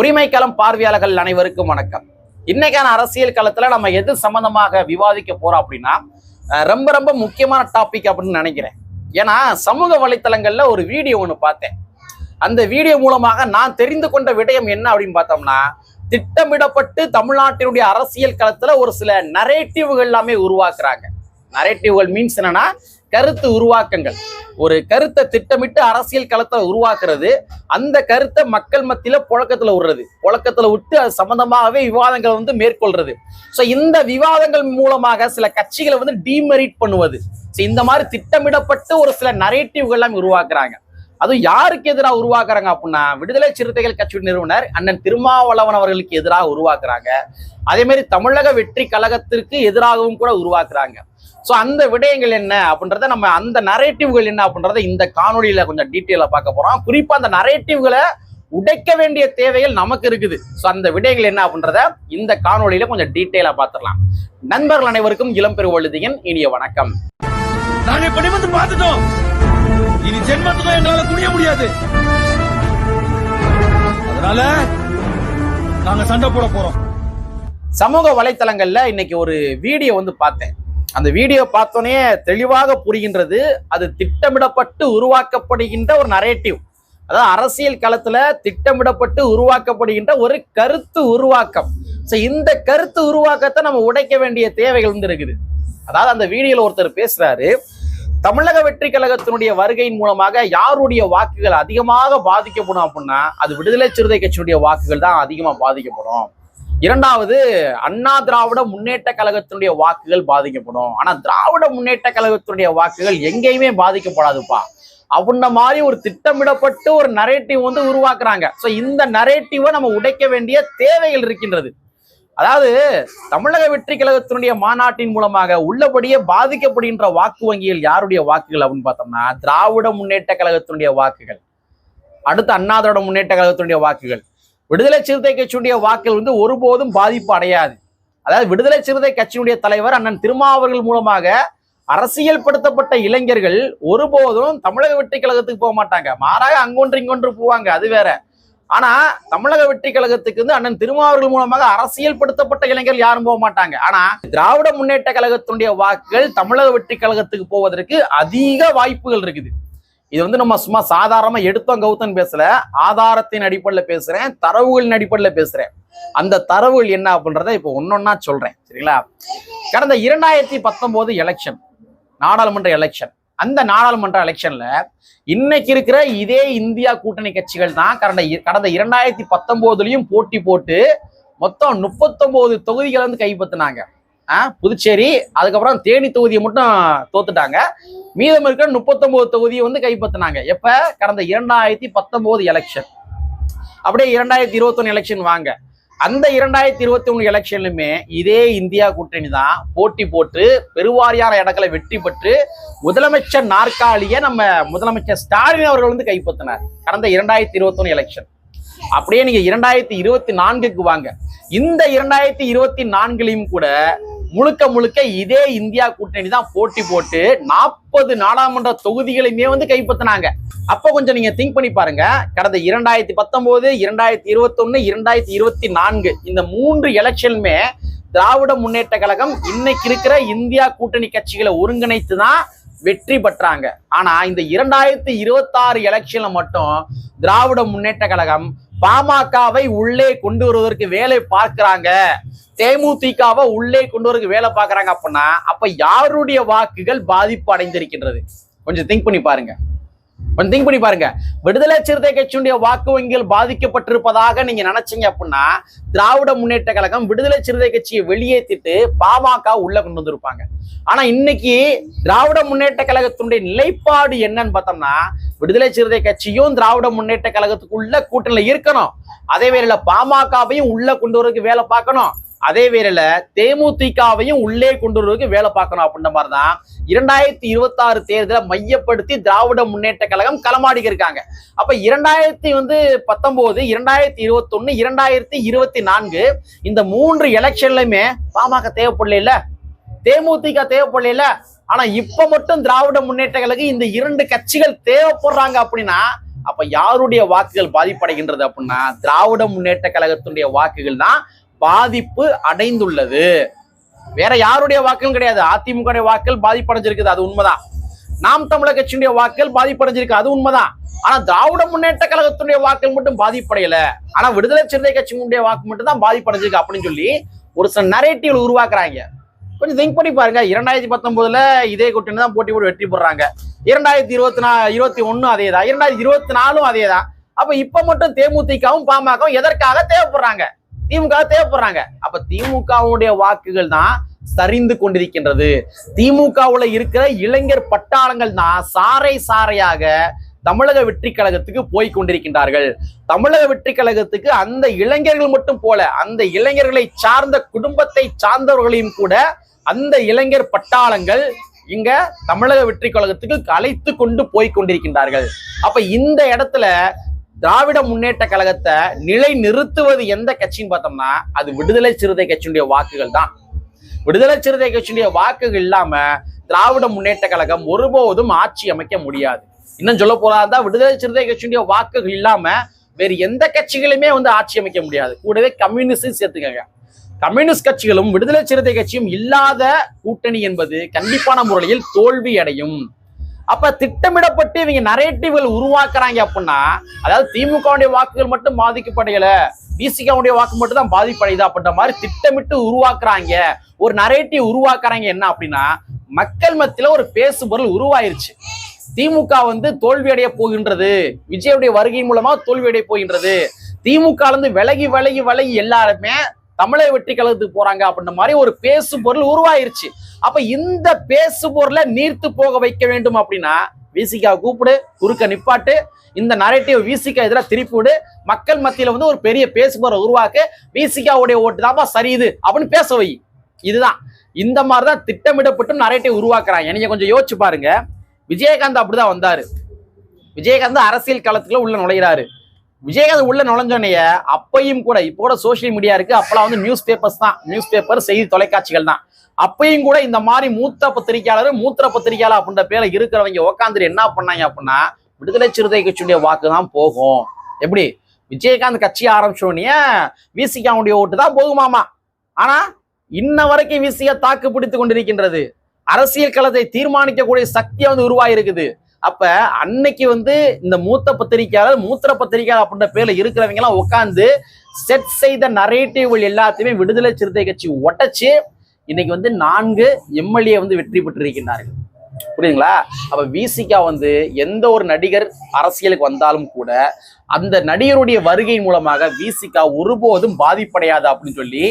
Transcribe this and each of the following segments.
உரிமை களம் பார்வையாளர்கள் அனைவருக்கும் வணக்கம். இன்னைக்கான அரசியல் களத்துல நம்ம எது சம்பந்தமாக விவாதிக்க போறோம் அப்படின்னா ரொம்ப ரொம்ப முக்கியமான டாபிக் அப்படின்னு நினைக்கிறேன். ஏன்னா சமூக வலைத்தளங்கள்ல ஒரு வீடியோ ஒன்று பார்த்தேன். அந்த வீடியோ மூலமாக நான் தெரிந்து கொண்ட விடயம் என்ன அப்படின்னு பார்த்தோம்னா திட்டமிடப்பட்டு தமிழ்நாட்டினுடைய அரசியல் களத்துல ஒரு சில நரேட்டிவ்கள் எல்லாமே உருவாக்குறாங்க. நரேட்டிவ்கள் மீன்ஸ் என்னன்னா கருத்து உருவாக்கங்கள். ஒரு கருத்தை திட்டமிட்டு அரசியல் களத்தை உருவாக்குறது அந்த கருத்தை மக்கள் மத்தியில புழக்கத்துல விடுறது. புழக்கத்துல விட்டு அது சம்பந்தமாகவே விவாதங்களை வந்து மேற்கொள்றது. ஸோ இந்த விவாதங்கள் மூலமாக சில கட்சிகளை வந்து டீமெரிட் பண்ணுவது. ஸோ இந்த மாதிரி திட்டமிடப்பட்டு ஒரு சில நரேட்டிவ்கள் எல்லாம் உருவாக்குறாங்க. அதுவும் யாருக்கு எதிராக உருவாக்குறாங்க அப்படின்னா விடுதலை சிறுத்தைகள் கட்சி நிறுவனர் அண்ணன் திருமாவளவன் அவர்களுக்கு எதிராக உருவாக்குறாங்க. அதே மாதிரி தமிழக வெற்றி கழகத்திற்கு எதிராகவும் கூட உருவாக்குறாங்க. ஸோ அந்த விடயங்கள் என்ன அப்படின்றத நம்ம அந்த நரேட்டிவ்கள் என்ன அப்படின்றத இந்த காணொலியில கொஞ்சம் டீட்டெயிலாக பார்க்க போறோம். குறிப்பா அந்த நரேட்டிவ்களை உடைக்க வேண்டிய தேவைகள் நமக்கு இருக்குது. ஸோ அந்த விடயங்கள் என்ன அப்படின்றத இந்த காணொலியில கொஞ்சம் டீட்டெயிலாக பார்த்துடலாம். நண்பர்கள் அனைவருக்கும் இளம்பெரு வழுதியன் இனிய வணக்கம். நாங்க இப்ப பார்த்துட்டோம். இனி ஜென்மத்துக்கும் எங்களால குனிய முடியாது. அதனால நாங்க சண்டை போட போறோம். சமூக வலைத்தளங்கள்ல இன்னைக்கு ஒரு வீடியோ வந்து பார்த்தேன். அந்த வீடியோ பார்த்தோன்னே தெளிவாக புரிகின்றது. அது திட்டமிடப்பட்டு உருவாக்கப்படுகின்ற ஒரு நரேட்டிவ் அதாவது அரசியல் களத்துல திட்டமிடப்பட்டு உருவாக்கப்படுகின்ற ஒரு கருத்து உருவாக்கம். ஸோ இந்த கருத்து உருவாக்கத்தை நம்ம உடைக்க வேண்டிய தேவைகள் வந்து இருக்குது. அதாவது அந்த வீடியோல ஒருத்தர் பேசுறாரு தமிழக வெற்றி கழகத்தினுடைய வருகையின் மூலமாக யாருடைய வாக்குகள் அதிகமாக பாதிக்கப்படும் அப்படின்னா அது விடுதலை சிறுத்தை கட்சியினுடைய வாக்குகள் தான் அதிகமாக பாதிக்கப்படும். இரண்டாவது அண்ணா திராவிட முன்னேற்ற கழகத்தினுடைய வாக்குகள் பாதிக்கப்படும். ஆனா திராவிட முன்னேற்ற கழகத்தினுடைய வாக்குகள் எங்கேயுமே பாதிக்கப்படாதுப்பா. அப்படின்ன மாதிரி ஒரு திட்டமிடப்பட்டு ஒரு நரேட்டிவ் வந்து உருவாக்குறாங்க. ஸோ இந்த நரேட்டிவை நம்ம உடைக்க வேண்டிய தேவைகள் இருக்கின்றது. அதாவது தமிழக வெற்றி கழகத்தினுடைய மாநாட்டின் மூலமாக உள்ளபடியே பாதிக்கப்படுகின்ற வாக்கு வங்கிகள் யாருடைய வாக்குகள் அப்படின்னு பார்த்தோம்னா திராவிட முன்னேற்ற கழகத்தினுடைய வாக்குகள். அடுத்து அண்ணா திராவிட முன்னேற்ற கழகத்தினுடைய வாக்குகள். விடுதலை சிறுத்தை கட்சியுடைய வாக்கள் வந்து ஒருபோதும் பாதிப்பு அடையாது. அதாவது விடுதலை சிறுத்தை கட்சியினுடைய தலைவர் அண்ணன் திருமாவர்கள் மூலமாக அரசியல்படுத்தப்பட்ட இளைஞர்கள் ஒருபோதும் தமிழக வெற்றி கழகத்துக்கு போக மாட்டாங்க. மாறாக அங்கொன்று இங்கொன்று போவாங்க அது வேற. ஆனா தமிழக வெற்றி கழகத்துக்கு வந்து அண்ணன் திருமாவர்கள் மூலமாக அரசியல்படுத்தப்பட்ட இளைஞர்கள் யாரும் போக மாட்டாங்க. ஆனா திராவிட முன்னேற்ற கழகத்தினுடைய வாக்குகள் தமிழக வெற்றி கழகத்துக்கு போவதற்கு அதிக வாய்ப்புகள் இருக்குது. இது வந்து நம்ம சும்மா சாதாரணமா எடுத்தோம் கௌதம் பேசல. ஆதாரத்தின் அடிப்படையில் பேசுறேன் தரவுகளின் அடிப்படையில் பேசுறேன். அந்த தரவுகள் என்ன அப்படின்றத இப்போ ஒன்னொன்னா சொல்றேன். சரிங்களா? கடந்த இரண்டாயிரத்தி பத்தொன்பது எலெக்ஷன் நாடாளுமன்ற எலெக்ஷன் அந்த நாடாளுமன்ற எலெக்ஷன்ல இன்னைக்கு இருக்கிற இதே இந்தியா கூட்டணி கட்சிகள் தான் கடந்த இ- கடந்த இரண்டாயிரத்தி பத்தொன்பதுலயும் போட்டி போட்டு மொத்தம் முப்பத்தொன்பது தொகுதிகளை வந்து கைப்பற்றினாங்க புதுச்சேரி. அதுக்கப்புறம் தேனி தொகுதியை மட்டும் தோத்துட்டாங்க. மீதம் இருக்கிற முப்பத்தொன்பது தொகுதியை வந்து கைப்பற்றினாங்க எப்ப? கடந்த இரண்டாயிரத்தி பத்தொன்பது எலெக்ஷன் அப்படியே இரண்டாயிரத்தி இருபத்தொன்னு எலெக்ஷன் வாங்க. அந்த இரண்டாயிரத்தி இருபத்தி ஒன்று எலெக்ஷன்லுமே இதே இந்தியா கூட்டணி தான் போட்டி போட்டு பெருவாரியான இடங்களை வெற்றி பெற்று முதலமைச்சர் நாற்காலியை நம்ம முதலமைச்சர் ஸ்டாலின் அவர்கள் வந்து கைப்பற்றினார். கடந்த இரண்டாயிரத்தி இருபத்தொன்னு எலெக்ஷன் அப்படியே நீங்க இரண்டாயிரத்தி இருபத்தி நான்குக்கு வாங்க. இந்த இரண்டாயிரத்தி இருபத்தி நான்குலையும் கூட முழுக்க முழுக்க இதே இந்தியா கூட்டணி தான் போட்டி போட்டு நாற்பது நாடாளுமன்ற தொகுதிகளையுமே வந்து கைப்பற்றினாங்க அப்போ கொஞ்சம் நீங்க திங்க் பண்ணி பாருங்க. கடந்த இரண்டாயிரத்தி பத்தொன்பது இரண்டாயிரத்தி இருபத்தொன்னு இரண்டாயிரத்தி இருபத்தி நான்கு இந்த மூன்று எலெக்ஷனுமே திராவிட முன்னேற்ற கழகம் இன்னைக்கு இருக்கிற இந்தியா கூட்டணி கட்சிகளை ஒருங்கிணைத்து தான் வெற்றி பெற்றாங்க. ஆனா இந்த இரண்டாயிரத்தி இருபத்தாறு எலெக்ஷன்ல மட்டும் திராவிட முன்னேற்ற கழகம் பாமகவை உள்ளே கொண்டு வருவதற்கு வேலை பார்க்கிறாங்க. தேமுதிகவை உள்ளே கொண்டு வரதுக்கு வேலை பார்க்கறாங்க அப்படின்னா அப்ப யாருடைய வாக்குகள் பாதிப்பு அடைந்திருக்கின்றது? கொஞ்சம் திங்க் பண்ணி பாருங்க. கொஞ்சம் திங்க் பண்ணி பாருங்க. விடுதலை சிறுத்தை கட்சியுடைய வாக்கு வங்கிகள் பாதிக்கப்பட்டிருப்பதாக நீங்க நினைச்சீங்க அப்படின்னா திராவிட முன்னேற்ற கழகம் விடுதலை சிறுத்தை கட்சியை வெளியேற்றிட்டு பாமக உள்ள கொண்டு வந்திருப்பாங்க. ஆனா இன்னைக்கு திராவிட முன்னேற்ற கழகத்தினுடைய நிலைப்பாடு என்னன்னு பார்த்தோம்னா விடுதலை சிறுத்தை கட்சியும் திராவிட முன்னேற்ற கழகத்துக்குள்ள கூட்டணியில இருக்கணும். அதே வேளையில பாமகவையும் உள்ள கொண்டு வரதுக்கு வேலை பார்க்கணும். அதே வேளையில தேமுதிகவையும் உள்ளே கொண்டு வருவதற்கு வேலை பார்க்கணும் அப்படின்ற மாதிரி தான் இரண்டாயிரத்தி இருபத்தி ஆறு தேர்தலை மையப்படுத்தி திராவிட முன்னேற்ற கழகம் களமாடி இருக்காங்க. அப்ப இரண்டாயிரத்தி வந்து பத்தொன்பது இரண்டாயிரத்தி இருபத்தொன்னு இரண்டாயிரத்தி இருபத்தி நான்கு இந்த மூன்று எலெக்ஷன்லயுமே பாமக தேவைப்படல தேமுதிக தேவைப்படல ஆனா இப்ப மட்டும் திராவிட முன்னேற்ற கழகம் இந்த இரண்டு கட்சிகள் தேவைப்படுறாங்க அப்படின்னா அப்ப யாருடைய வாக்குகள் பாதிப்படைகின்றது அப்படின்னா திராவிட முன்னேற்ற கழகத்தினுடைய வாக்குகள் தான் பாதிப்பு அடைந்துள்ளது. வேற யாருடைய வாக்குகளும் கிடையாது. அதிமுக வாக்குகள் பாதிப்படைஞ்சிருக்குது. அது உண்மைதான். நாம் தமிழக கட்சியுடைய வாக்குகள் பாதிப்படைஞ்சிருக்கு. அது உண்மைதான். ஆனா திராவிட முன்னேற்ற கழகத்தினுடைய வாக்கள் மட்டும் பாதிப்படையல. ஆனா விடுதலை சிறுத்தை கட்சியினுடைய வாக்கு மட்டும் தான் பாதிப்படைஞ்சிருக்கு அப்படின்னு சொல்லி ஒரு சில நரேட்டிவ் உருவாக்குறாங்க. கொஞ்சம் திங்க் பண்ணி பாருங்க. இரண்டாயிரத்தி பத்தொன்பதுல இதே கூட்டணி தான் போட்டி போட்டு வெற்றி போடுறாங்க இரண்டாயிரத்தி இருபத்தி நா இருபத்தி ஒண்ணும் அதே தான் இரண்டாயிரத்தி இருபத்தி நாலும் அதே தான் அப்ப இப்ப மட்டும் தேமுதிகவும் பாமகவும் எதற்காக தேவைப்படுறாங்க? திமுக தேவைப்படுறாங்க. அப்ப திமுகவுடைய வாக்குகள் தான் சரிந்து கொண்டிருக்கின்றது. திமுகவுல இருக்கிற இளைஞர் பட்டாளங்கள் தான் சாறை சாறையாக தமிழக வெற்றி கழகத்துக்கு போய் கொண்டிருக்கின்றார்கள். தமிழக வெற்றி கழகத்துக்கு அந்த இளைஞர்கள் மட்டும் போல அந்த இளைஞர்களை சார்ந்த குடும்பத்தை சார்ந்தவர்களையும் கூட அந்த இளைஞர் பட்டாளங்கள் இங்க தமிழக வெற்றி கழகத்துக்கு அழைத்து கொண்டு போய் கொண்டிருக்கின்றார்கள். அப்ப இந்த இடத்துல திராவிட முன்னேற்ற கழகத்தை நிலை நிறுத்துவது எந்த கட்சின்னு பார்த்தோம்னா அது விடுதலை சிறுத்தை கட்சியினுடைய வாக்குகள் தான். விடுதலை சிறுத்தை கட்சியினுடைய வாக்குகள் இல்லாம திராவிட முன்னேற்ற கழகம் ஒருபோதும் ஆட்சி அமைக்க முடியாது. இன்னும் சொல்ல போறாருந்தா விடுதலை சிறுத்தை கட்சியினுடைய வாக்குகள் இல்லாம வேறு எந்த கட்சிகளுமே வந்து ஆட்சி அமைக்க முடியாது. கூடவே கம்யூனிஸ்டும் சேர்த்துக்கங்க. கம்யூனிஸ்ட் கட்சிகளும் விடுதலை சிறுத்தை கட்சியும் இல்லாத கூட்டணி என்பது கண்டிப்பான முறையில் தோல்வி அடையும் அப்ப திட்டமிடப்பட்டு இவங்க நரேட்டிவ்கள் உருவாக்குறாங்க அப்படின்னா அதாவது திமுகவுடைய வாக்குகள் மட்டும் பாதிக்கப்படையல பிசிகாவுடைய வாக்கு மட்டும் தான் பாதிப்படையுது அப்படின்ற மாதிரி திட்டமிட்டு உருவாக்குறாங்க. ஒரு நரேட்டிவ் உருவாக்குறாங்க என்ன அப்படின்னா மக்கள் மத்தியில ஒரு பேசுபொருள் உருவாயிருச்சு. திமுக வந்து தோல்வி அடைய போகின்றது. விஜயுடைய வருகை மூலமா தோல்வி அடைய போகின்றது. திமுக இருந்து விலகி விலகி விலகி எல்லாருமே தமிழை வெற்றி கழகத்துக்கு போறாங்க அப்படின்ற மாதிரி ஒரு பேசு பொருள் உருவாயிருச்சு. அப்ப இந்த பேசு பொருளை நீர்த்து போக வைக்க வேண்டும் அப்படின்னா விசிகா கூப்பிடு குறுக்க நிப்பாட்டு இந்த நரேட்டிவ் விசிகா எதிராக திருப்பி விடு மக்கள் மத்தியில வந்து ஒரு பெரிய பேசு பொருளை உருவாக்கு விசிகாவுடைய ஓட்டு தான்ப்பா சரியுது அப்படின்னு பேச வை. இதுதான். இந்த மாதிரி தான் திட்டமிடப்பட்டு நரேட்டிவ் உருவாக்குறாங்க. நீங்க கொஞ்சம் யோசிச்சு பாருங்க. விஜயகாந்த் அப்படிதான் வந்தாரு. விஜயகாந்த் அரசியல் களத்துக்குள்ள உள்ள நுழைகிறாரு விஜயகாந்த் உள்ள நுழைஞ்சோனைய அப்பையும் கூட இப்போ கூட சோசியல் மீடியா இருக்கு. அப்பெல்லாம் வந்து நியூஸ் பேப்பர்ஸ் தான். நியூஸ் பேப்பர் செய்தி தொலைக்காட்சிகள் தான். அப்பையும் கூட இந்த மாதிரி மூத்த பத்திரிகையாளர் மூத்திர பத்திரிகையாளர் அப்படின்ற பேர்ல இருக்கிறவங்க உக்காந்துட்டு என்ன பண்ணாங்க அப்படின்னா விடுதலை சிறுத்தை கட்சியுடைய வாக்கு தான் போகும். எப்படி? விஜயகாந்த் கட்சி ஆரம்பிச்சோடனே விசிகாவுடைய ஓட்டு தான் போகுமாமா ஆனா இன்ன வரைக்கும் விசிக தாக்கு பிடித்து கொண்டிருக்கின்றது. அரசியல் களத்தை தீர்மானிக்கக்கூடிய சக்தியா வந்து உருவாயிருக்குது அப்ப அன்னைக்கு வந்து இந்த மூத்த பத்திரிகையாளர் மூத்திர பத்திரிகையாளர் அப்படின்ற பேர்ல இருக்கிறவங்க எல்லாம் உட்காந்து செட் செய்த நரேட்டிவ்கள் எல்லாத்தையுமே விடுதலை சிறுத்தை கட்சி ஒட்டச்சு இன்னைக்கு வந்து நான்கு எம்எல்ஏ வந்து வெற்றி பெற்றிருக்கின்றார்கள். புரியுதுங்களா? அப்ப விசிகா வந்து எந்த ஒரு நடிகர் அரசியலுக்கு வந்தாலும் கூட அந்த நடிகருடைய வருகையின் மூலமாக விசிகா ஒருபோதும் பாதிப்படையாது அப்படின்னு சொல்லி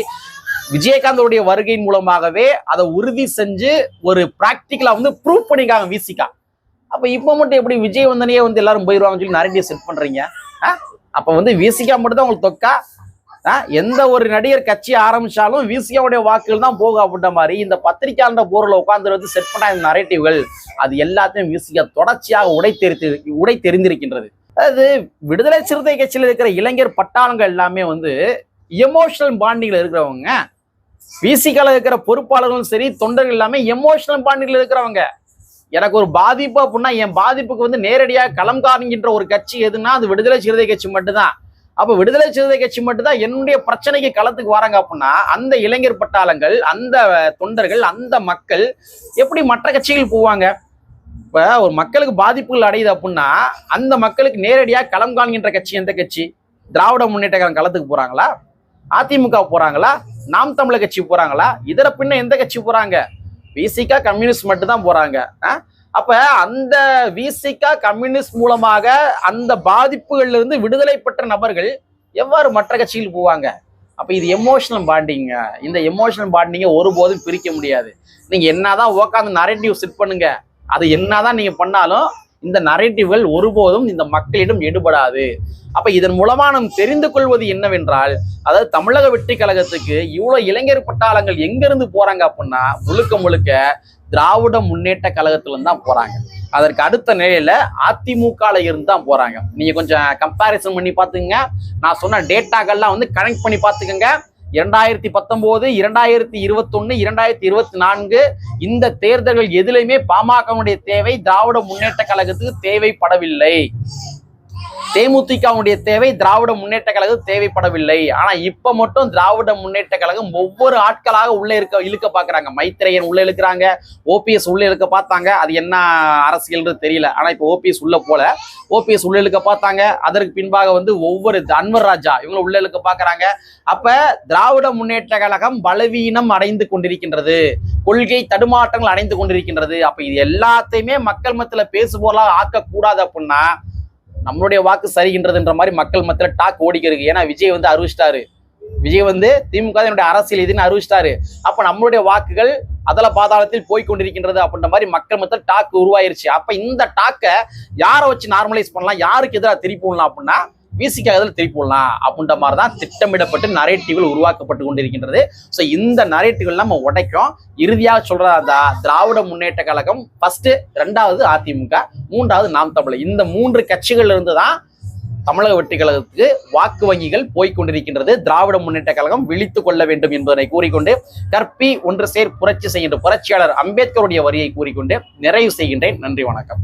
விஜயகாந்தோடைய வருகையின் மூலமாகவே அதை உறுதி செஞ்சு ஒரு பிராக்டிக்கலா வந்து ப்ரூவ் பண்ணிக்காங்க விசிகா அப்போ இப்போ மட்டும் எப்படி விஜய் வந்தனையே வந்து எல்லாரும் போயிருவாங்கன்னு சொல்லி நிறைய செட் பண்றீங்க? ஆ? வந்து விசிகா மட்டும் தான் உங்களுக்கு தொக்கா? ஆ? எந்த ஒரு நடிகர் கட்சி ஆரம்பிச்சாலும் விசிகாவுடைய வாக்குகள் தான் போகும் அப்படின்ற மாதிரி இந்த பத்திரிகையாளர் போரில் உட்கார்ந்து வந்து செட் பண்ண இந்த நரேட்டிவ்கள் அது எல்லாத்தையும் விசிகா தொடர்ச்சியாக உடை தெரித்து உடை தெரிந்திருக்கின்றது அதாவது விடுதலை சிறுத்தை கட்சியில் இருக்கிற இளைஞர் பட்டாளங்கள் எல்லாமே வந்து எமோஷனல் பாண்டிங்ல இருக்கிறவங்க. விசிகால இருக்கிற பொறுப்பாளர்களும் சரி தொண்டர்கள் எல்லாமே எமோஷனல் பாண்டிங்ல இருக்கிறவங்க. எனக்கு ஒரு பாதிப்பு அப்படின்னா என் பாதிப்புக்கு வந்து நேரடியாக களம் காணுகின்ற ஒரு கட்சி எதுன்னா அது விடுதலை சிறுத்தை கட்சி மட்டும்தான். அப்போ விடுதலை சிறுத்தை கட்சி மட்டும்தான் என்னுடைய பிரச்சனைக்கு களத்துக்கு வராங்க அப்படின்னா அந்த இளைஞர் பட்டாளங்கள் அந்த தொண்டர்கள் அந்த மக்கள் எப்படி மற்ற கட்சிகள் போவாங்க? இப்போ ஒரு மக்களுக்கு பாதிப்புகள் அடையுது அப்படின்னா அந்த மக்களுக்கு நேரடியாக களம் காண்கின்ற கட்சி எந்த கட்சி? திராவிட முன்னேற்ற களத்துக்கு போகிறாங்களா அதிமுக போகிறாங்களா நாம் தமிழர் கட்சி போகிறாங்களா இதர பின்ன எந்த கட்சி போகிறாங்க விசிகா கம்யூனிஸ்ட் மட்டும் தான் போறாங்க. அப்ப அந்த விசிகா கம்யூனிஸ்ட் மூலமாக அந்த பாதிப்புகள்ல இருந்து விடுதலை பெற்ற நபர்கள் எவ்வாறு மற்ற கட்சிகள் போவாங்க? அப்ப இது எமோஷனல் பாண்டிங்க இந்த எமோஷனல் பாண்டிங்க ஒருபோதும் பிரிக்க முடியாது. நீங்க என்னதான் உட்காந்து நரேட்டிவ் செட் பண்ணுங்க. அது என்னதான் நீங்க பண்ணாலும் இந்த நரேட்டிவ்கள் ஒருபோதும் இந்த மக்களிடம் எடுபடாது. அப்ப இதன் மூலமா நாம் தெரிந்து கொள்வது என்னவென்றால் அதாவது தமிழக வெற்றி கழகத்துக்கு இவ்வளவு இளைஞர் பட்டாளங்கள் எங்கிருந்து போறாங்க அப்படின்னா முழுக்க முழுக்க திராவிட முன்னேற்ற கழகத்திலிருந்து தான் போறாங்க. அதற்கு அடுத்த நிலையில அதிமுகல இருந்து தான் போறாங்க. நீங்க கொஞ்சம் கம்பாரிசன் பண்ணி பாத்துங்க நான் சொன்ன டேட்டாக்கள்லாம் வந்து கனெக்ட் பண்ணி பாத்துக்கோங்க இரண்டாயிரத்தி பத்தொன்பது இரண்டாயிரத்தி இருபத்தொன்னு இரண்டாயிரத்தி இருபத்தி நான்கு இந்த தேர்தல்கள் எதிலையுமே பாமகவுடைய தேவை திராவிட முன்னேற்ற கழகத்துக்கு தேவைப்படவில்லை. தேமுதிகவுடைய தேவை திராவிட முன்னேற்ற கழகம் தேவைப்படவில்லை. ஆனா இப்ப மட்டும் திராவிட முன்னேற்ற கழகம் ஒவ்வொரு ஆட்களாக உள்ள இருக்க இழுக்க பாக்குறாங்க. மைத்திரையன் உள்ள இழுக்கிறாங்க ஓபிஎஸ் உள்ள இழுக்க பார்த்தாங்க. அது என்ன அரசியல்ன்றது தெரியல. ஆனா இப்ப ஓபிஎஸ் உள்ள போல ஓபிஎஸ் உள்ள இழுக்க பார்த்தாங்க. அதற்கு பின்பாக வந்து ஒவ்வொரு அன்வர் ராஜா இவங்க உள்ள இழுக்க பாக்குறாங்க. அப்ப திராவிட முன்னேற்ற கழகம் பலவீனம் அடைந்து கொண்டிருக்கின்றது. கொள்கை தடுமாற்றங்கள் அடைந்து கொண்டிருக்கின்றது. அப்ப இது எல்லாத்தையுமே மக்கள் மத்தியில பேசுபொருளாக ஆக்கக்கூடாது அப்படின்னா நம்மளுடைய வாக்கு சரிகின்றதுன்ற மாதிரி மக்கள் மத்தியில் டாக் ஓடிக்கிறதுக்கு ஏன்னா விஜய் வந்து அறிவிச்சிட்டாரு. விஜய் வந்து திமுக என்னுடைய அரசியல் இதுன்னு அறிவிச்சிட்டாரு. அப்ப நம்மளுடைய வாக்குகள் அதல பாதாளத்தில் போய் கொண்டிருக்கின்றது அப்படின்ற மாதிரி மக்கள் மத்தியில் டாக் உருவாயிருச்சு. அப்ப இந்த டாக்கை யாரை வச்சு நார்மலைஸ் பண்ணலாம்? யாருக்கு எதிராக திருப்பி விடலாம் அப்படின்னா பிசிக்காக திருப்பி விடலாம் அப்படின்ற மாதிரி தான் திட்டமிடப்பட்டு நரேட்டிவ்கள் உருவாக்கப்பட்டு கொண்டிருக்கின்றது. ஸோ இந்த நரேட்டிவ்கள் நம்ம உடைக்கும் இறுதியாக சொல்கிறதா இருந்தா திராவிட முன்னேற்ற கழகம் ஃபஸ்ட்டு ரெண்டாவது அதிமுக மூன்றாவது நாம் தமிழர் இந்த மூன்று கட்சிகள் இருந்து தான் தமிழக வெற்றி கழகத்துக்கு வாக்கு வங்கிகள் போய்கொண்டிருக்கின்றது திராவிட முன்னேற்ற கழகம் விழித்துக் கொள்ள வேண்டும் என்பதனை கூறிக்கொண்டு கற்பி ஒன்று சேர் புரட்சி செய்கின்ற புரட்சியாளர் அம்பேத்கருடைய வரியை கூறிக்கொண்டு நிறைவு செய்கின்றேன். நன்றி வணக்கம்.